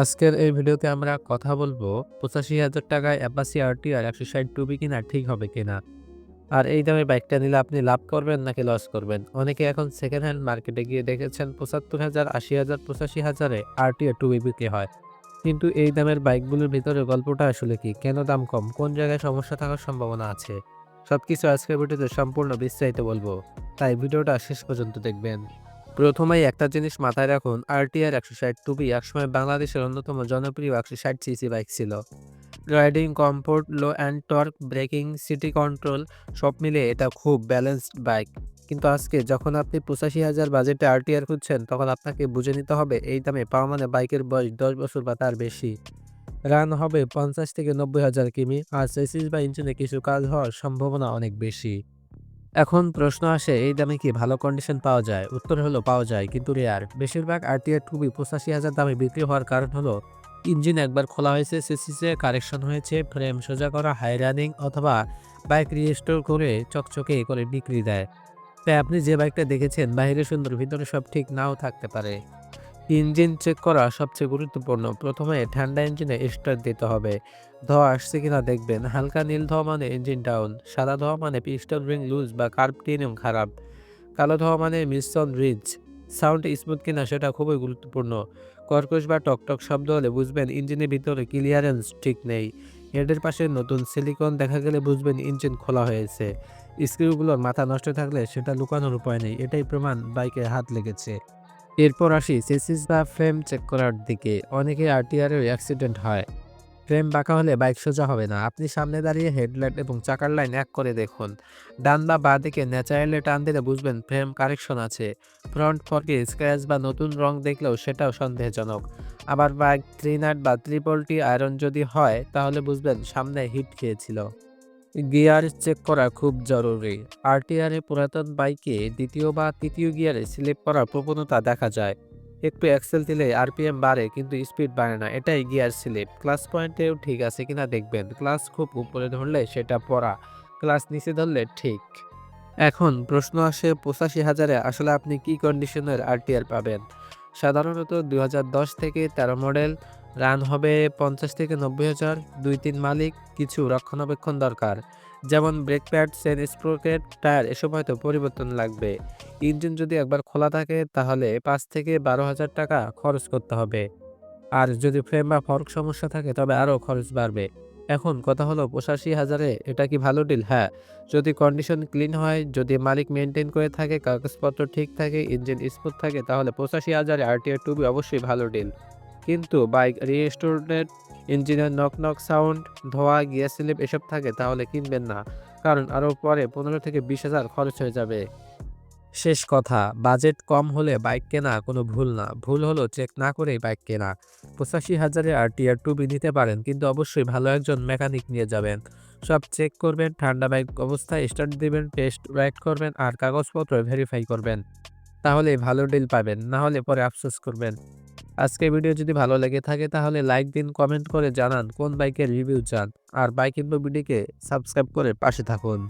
আজকের এই ভিডিওতে আমরা কথা বলব পঁচাশি হাজার টাকায় অ্যাপাসি আরটি আর একশো ষাট টুবি কিনা ঠিক হবে কিনা। আর এই দামে বাইকটা নিলে আপনি লাভ করবেন নাকি লস করবেন? অনেকে এখন সেকেন্ড হ্যান্ড মার্কেটে গিয়ে দেখেছেন পঁচাত্তর হাজার, আশি হাজার, পঁচাশি হাজারে আরটি আর টুবি বিক্রি হয়। কিন্তু এই দামের বাইকগুলোর ভিতরে গল্পটা আসলে কি? কেন দাম কম? কোন জায়গায় সমস্যা থাকার সম্ভাবনা আছে? সবকিছু আজকের ভিডিওতে সম্পূর্ণ বিস্তারিত বলব। তাই ভিডিওটা শেষ পর্যন্ত দেখবেন। প্রথমেই একটা জিনিস মাথায় রাখুন আরটিআর একশো ষাট টুবি একসময় বাংলাদেশের অন্যতম জনপ্রিয় একশো ষাট সিসি বাইক ছিল। Riding comfort low end torque braking city control সব মিলিয়ে এটা খুব ব্যালেন্সড বাইক কিন্তু আজকে যখন আপনি পঁচাশি হাজার বাজেটে আরটিআর খুঁজছেন, তখন আপনাকে বুঝে নিতে হবে এই দামে পাওয়া মানে বাইকের বয়স দশ বছর বা তার বেশি। রান হবে পঞ্চাশ থেকে নব্বই হাজার কিমি, আর চেসিস বা ইঞ্জিনে কিছু কাজ হওয়ার সম্ভাবনা অনেক বেশি। এখন প্রশ্ন আসে, এই দামে কি ভালো কন্ডিশন পাওয়া যায়? উত্তর হলো, পাওয়া যায়। কিন্তু রেয়ার বেশিরভাগ আরটিআর টুবি পঁচাশি হাজার দামে বিক্রি হওয়ার কারণ হলো ইঞ্জিন একবার খোলা হয়েছে সিসিসে কারেকশন হয়েছে ফ্রেম সোজা করা হাই রানিং অথবা বাইক রিস্টোর করে চকচকে করে বিক্রি দেয়। তাই আপনি যে বাইকটা দেখেছেন বাইরে সুন্দর, ভিতরে সব ঠিক নাও থাকতে পারে। ইঞ্জিন চেক করা সবচেয়ে গুরুত্বপূর্ণ। প্রথমে ঠান্ডা ইঞ্জিনে স্টার্ট দিতে হবে। ধোয়া আসছে কিনা দেখবেন। হালকা নীল ধোয়া মানে ইঞ্জিন ডাউন। সাদা ধোয়া মানে পিস্টন রিং লুজ বা কার্ভ টিনিয়াম খারাপ। কালো ধোয়া মানে মিশ্রণ রিচ। সাউন্ড স্মুথ কিনা সেটা খুবই গুরুত্বপূর্ণ। কর্কশ বা টকটক শব্দ হলে বুঝবেন ইঞ্জিনের ভিতরে ক্লিয়ারেন্স ঠিক নেই। হেডের পাশে নতুন সিলিকন দেখা গেলে বুঝবেন ইঞ্জিন খোলা হয়েছে। স্ক্রুগুলোর মাথা নষ্ট থাকলে সেটা লুকানোর উপায় নেই। এটাই প্রমাণ বাইকে হাত লেগেছে। এরপর আসি চেসিস বা ফ্রেম চেক করার দিকে। অনেকে আরটিআরেও অ্যাক্সিডেন্ট হয়। ফ্রেম বাঁকা হলে বাইক সোজা হবে না। আপনি সামনে দাঁড়িয়ে হেডলাইট এবং চাকার লাইন এক করে দেখুন। ডান বা বাঁ দিকে ন্যাচারালি টান দিলে বুঝবেন ফ্রেম কারেকশন আছে। ফ্রন্ট ফর্কে স্ক্র্যাচ বা নতুন রং দেখলেও সেটাও সন্দেহজনক। আবার বাইক থ্রি নাট বা ত্রিপলটি আয়রন যদি হয়, তাহলে বুঝবেন সামনে হিট খেয়েছিল। গিয়ার চেক করা খুব জরুরি। আরটিআরে পুরাতন বাইকে দ্বিতীয় বা তৃতীয় গিয়ারে স্লিপ করার প্রবণতা দেখা যায়। একটু অ্যাক্সেল দিলে আরপিএম বাড়ে, কিন্তু স্পিড বাড়ে না, এটাই গিয়ার স্লিপ। ক্লাস পয়েন্টেও ঠিক আছে কিনা দেখবেন। ক্লাস খুব উপরে ধরলে সেটা পড়া, ক্লাস নিচে ধরলে ঠিক। এখন প্রশ্ন আসে পঁচাশি হাজারে আসলে আপনি কি কন্ডিশনের আরটিআর পাবেন? সাধারণত দু হাজার দশ থেকে তেরো মডেল রান হবে পঞ্চাশ থেকে নব্বই হাজার, দুই তিন মালিক, কিছু রক্ষণাবেক্ষণ দরকার। যেমন brake pad chain sprocket, tyre, এসব হয়তো পরিবর্তন লাগবে। ইঞ্জিন যদি একবার খোলা থাকে, তাহলে পাঁচ থেকে বারো হাজার টাকা খরচ করতে হবে। আর যদি ফ্রেম বা ফর্ক সমস্যা থাকে, তবে আরও খরচ বাড়বে। এখন কথা হলো পঁচাশি হাজারে, এটা কি ভালো ডিল? হ্যাঁ যদি কন্ডিশন ক্লিন হয়, যদি মালিক মেনটেন করে থাকে, কাগজপত্র ঠিক থাকে, ইঞ্জিন স্মুথ থাকে, তাহলে পঁচাশি হাজারে আরটিআর টুবি অবশ্যই ভালো ডিল। কিন্তু বাইক রিস্টোরেড ইঞ্জিনের নক নক সাউন্ড, ধোয়া গিয়ার স্লিপ এসব থাকে তাহলে কিনবেন না, কারণ আরও পরে পনেরো থেকে বিশ হাজার খরচ হয়ে যাবে। শেষ কথা, বাজেট কম হলে বাইক কেনা কোনো ভুল না, ভুল হলো চেক না করেই বাইক কেনা। পঁচাশি হাজারে আর টিয়ার টুবি নিতে পারেন, কিন্তু অবশ্যই ভালো একজন মেকানিক নিয়ে যাবেন। সব চেক করবেন, ঠান্ডা বাইক অবস্থায় স্টার্ট দিবেন, টেস্ট রাইড করবেন, আর কাগজপত্র ভেরিফাই করবেন। তাহলে ভালো ডিল পাবেন, না হলে পরে আফসোস করবেন। আজকে ভিডিও যদি ভালো লেগে থাকে তাহলে লাইক দিন, কমেন্ট করে জানান কোন বাইকের রিভিউ চান। আর বাইক ইনফো ভিডিওকে সাবস্ক্রাইব করে পাশে থাকুন।